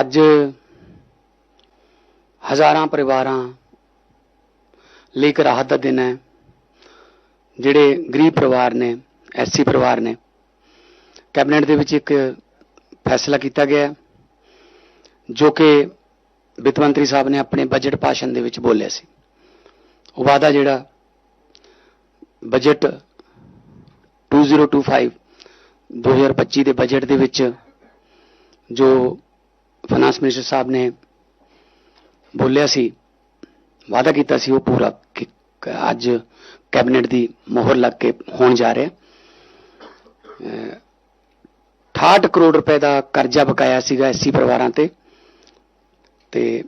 ਅੱਜ ਹਜ਼ਾਰਾਂ ਪਰਿਵਾਰਾਂ ਲਈ ਇੱਕ ਰਾਹਤ ਦਾ ਦਿਨ ਹੈ, ਜਿਹੜੇ ਗਰੀਬ ਪਰਿਵਾਰ ਨੇ, ਐਸਸੀ ਪਰਿਵਾਰ ਨੇ, ਕੈਬਨਿਟ ਦੇ ਵਿੱਚ ਇੱਕ ਫੈਸਲਾ ਕੀਤਾ ਗਿਆ ਜੋ ਕਿ ਵਿੱਤ ਮੰਤਰੀ ਸਾਹਿਬ ਨੇ ਆਪਣੇ ਬਜਟ ਭਾਸ਼ਣ ਦੇ ਵਿੱਚ ਬੋਲਿਆ ਸੀ। ਉਹ ਵਾਅਦਾ ਜਿਹੜਾ ਬਜਟ 2025 2025 ਦੇ ਬਜਟ ਦੇ ਵਿੱਚ ਜੋ ਫਾਈਨਾਂਸ ਮਿਨਿਸਟਰ ਸਾਹਿਬ ਨੇ ਬੋਲਿਆ ਸੀ, ਵਾਅਦਾ ਕੀਤਾ ਸੀ ਉਹ ਪੂਰਾ ਕਿ- ਅੱਜ ਕੈਬਨਿਟ ਦੀ ਮੋਹਰ ਲੱਗ ਕੇ ਹੋਣ ਜਾ ਰਿਹਾ ਹੈ। 68 ਕਰੋੜ ਰੁਪਏ ਦਾ ਕਰਜ਼ਾ ਬਕਾਇਆ ਸੀਗਾ ਐਸਸੀ ਪਰਿਵਾਰਾਂ ਤੇ ਤੇ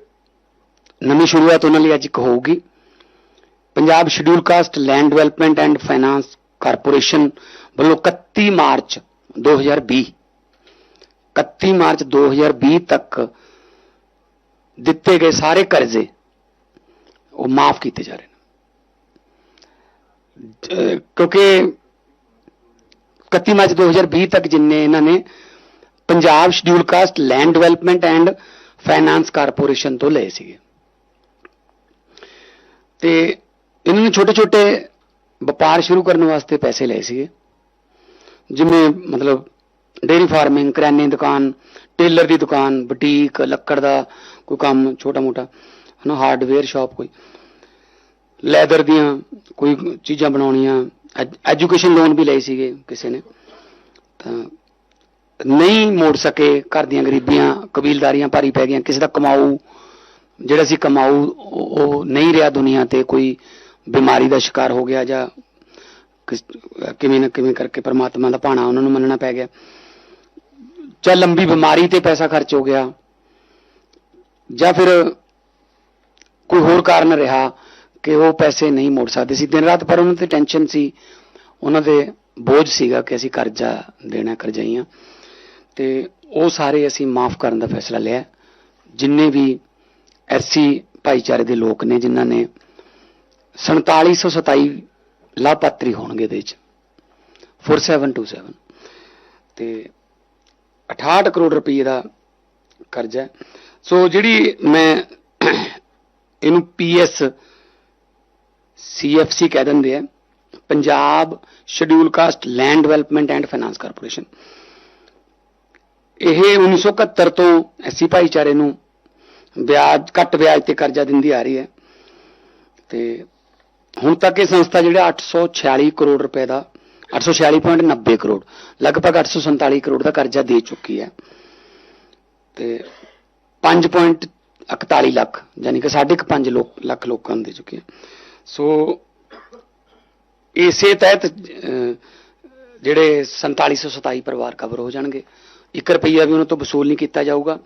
ਨਵੀਂ ਸ਼ੁਰੂਆਤ ਉਹਨਾਂ ਲਈ ਅੱਜ ਇੱਕ ਹੋਊਗੀ Punjab scheduled caste land development and finance corporation ਵੱਲੋਂ 31 ਮਾਰਚ 2020 31 ਮਾਰਚ 2020 ਤੱਕ ਦਿੱਤੇ ਗਏ ਸਾਰੇ ਕਰਜ਼ੇ ਉਹ ਮਾਫ ਕੀਤੇ ਜਾ ਰਹੇ ਨੇ। ਕਿਉਂਕਿ 31 ਮਾਰਚ 2020 ਤੱਕ ਜਿੰਨੇ ਇਹਨਾਂ ਨੇ Punjab scheduled caste land development and finance corporation ਤੋਂ ਲਏ ਸੀਗੇ। ਤੇ ਇਹਨਾਂ ਨੇ ਛੋਟੇ ਛੋਟੇ ਵਪਾਰ ਸ਼ੁਰੂ ਕਰਨ ਵਾਸਤੇ ਪੈਸੇ ਲਏ ਸੀਗੇ। ਜਿਵੇਂ ਮਤਲਬ ਡੇਰੀ ਫਾਰਮਿੰਗ, ਕਰਿਆਨੇ ਦੀ ਦੁਕਾਨ, ਟੇਲਰ ਦੀ ਦੁਕਾਨ, ਬੁਟੀਕ, ਲੱਕੜ ਦਾ ਕੋਈ ਕੰਮ ਛੋਟਾ ਮੋਟਾ, ਹਨਾ ਹਾਰਡਵੇਅਰ ਸ਼ਾਪ ਕੋਈ। ਲੈਦਰ ਦੀਆਂ ਕੋਈ ਚੀਜ਼ਾਂ ਬਣਾਉਣੀਆਂ ਐਜੂਕੇਸ਼ਨ ਲੋਨ ਵੀ ਲਏ ਸੀਗੇ ਕਿਸੇ ਨੇ। ਤਾਂ ਨਹੀਂ ਮੋੜ ਸਕੇ ਘਰ ਦੀਆਂ ਗਰੀਬੀਆਂ, ਕਬੀਲਦਾਰੀਆਂ ਭਾਰੀ ਪੈ ਗਈਆਂ, ਕਿਸੇ ਦਾ ਕਮਾਊ, ਜਿਹੜਾ ਸੀ ਕਮਾਊ, ਉਹ ਉਹ ਨਹੀਂ ਰਿਹਾ ਦੁਨੀਆ ਤੇ ਕੋਈ ਬਿਮਾਰੀ ਦਾ ਸ਼ਿਕਾਰ ਹੋ ਗਿਆ ਜਾਂ ਕਿਸ- ਕਿਵੇਂ ਨਾ ਕਿਵੇਂ ਕਰਕੇ ਪਰਮਾਤਮਾ ਦਾ ਭਾਣਾ ਉਹਨਾਂ ਨੂੰ ਮੰਨਣਾ ਪੈ ਗਿਆ। ਜਾਂ ਲੰਬੀ ਬਿਮਾਰੀ ਤੇ ਪੈਸਾ ਖਰਚ ਹੋ ਗਿਆ, ਜਾਂ ਫਿਰ ਕੋਈ ਹੋਰ ਕਾਰਨ ਰਿਹਾ ਕਿ ਉਹ ਪੈਸੇ ਨਹੀਂ ਮੋੜ ਸਕਦੇ ਸੀ। ਦਿਨ ਰਾਤ ਪਰ ਉਹਨਾਂ ਤੇ ਟੈਨਸ਼ਨ ਸੀ, ਉਹਨਾਂ ਦੇ ਬੋਝ ਸੀਗਾ ਕਿ ਅਸੀਂ ਕਰਜ਼ਾ ਦੇਣਾ, ਕਰਜ਼ਾਈਆਂ। ਤੇ ਉਹ ਸਾਰੇ ਅਸੀਂ ਮਾਫ ਕਰਨ ਦਾ ਫੈਸਲਾ ਲਿਆ। ਜਿੰਨੇ ਵੀ ਐਸਸੀ ਭਾਈਚਾਰੇ ਦੇ ਲੋਕ ਨੇ, ਜਿਨ੍ਹਾਂ ਨੇ 4727 ਲਾਭਪਾਤਰੀ ਹੋਣਗੇ ਇਹਦੇ ਵਿੱਚ। 4727 ਤੇ 68 ਕਰੋੜ ਰੁਪਏ ਦਾ ਕਰਜ਼ਾ ਸੋ ਜਿਹੜੀ ਮੈਂ ਇਹਨੂੰ ਪੀਐਸ ਸੀਐਫਸੀ ਕਹਿ ਦਿੰਦੇ ਆ, Punjab scheduled caste land development and finance corporation ਇਹ 1971 ਤੋਂ ਐਸੀ ਭਾਈਚਾਰੇ ਨੂੰ ਵਿਆਜ, ਘੱਟ ਵਿਆਜ ਤੇ ਕਰਜ਼ਾ ਦਿੰਦੀ ਆ ਰਹੀ ਹੈ। ਤੇ ਹੁਣ ਤੱਕ ਇਹ ਸੰਸਥਾ ਜਿਹੜਾ 846 ਕਰੋੜ ਰੁਪਏ ਦਾ 846.90 ਕਰੋੜ ਲਗਭਗ 847 ਕਰੋੜ ਦਾ ਕਰਜ਼ਾ ਦੇ ਚੁੱਕੀ ਹੈ। ਤੇ 5.41 ਲੱਖ ਯਾਨੀ ਕਿ 5.5 ਲੋਕ ਲੱਖ ਲੋਕਾਂ ਨੂੰ ਦੇ ਚੁੱਕੀ ਹੈ। ਸੋ ਇਸੇ ਤਹਿਤ ਅਹ, ਜਿਹੜੇ 4727 ਪਰਿਵਾਰ ਕਵਰ ਹੋ ਜਾਣਗੇ। 1 ਰੁਪਈਆ ਵੀ ਉਹਨਾਂ ਤੋਂ ਵਸੂਲ ਨਹੀਂ ਕੀਤਾ ਜਾਊਗਾ।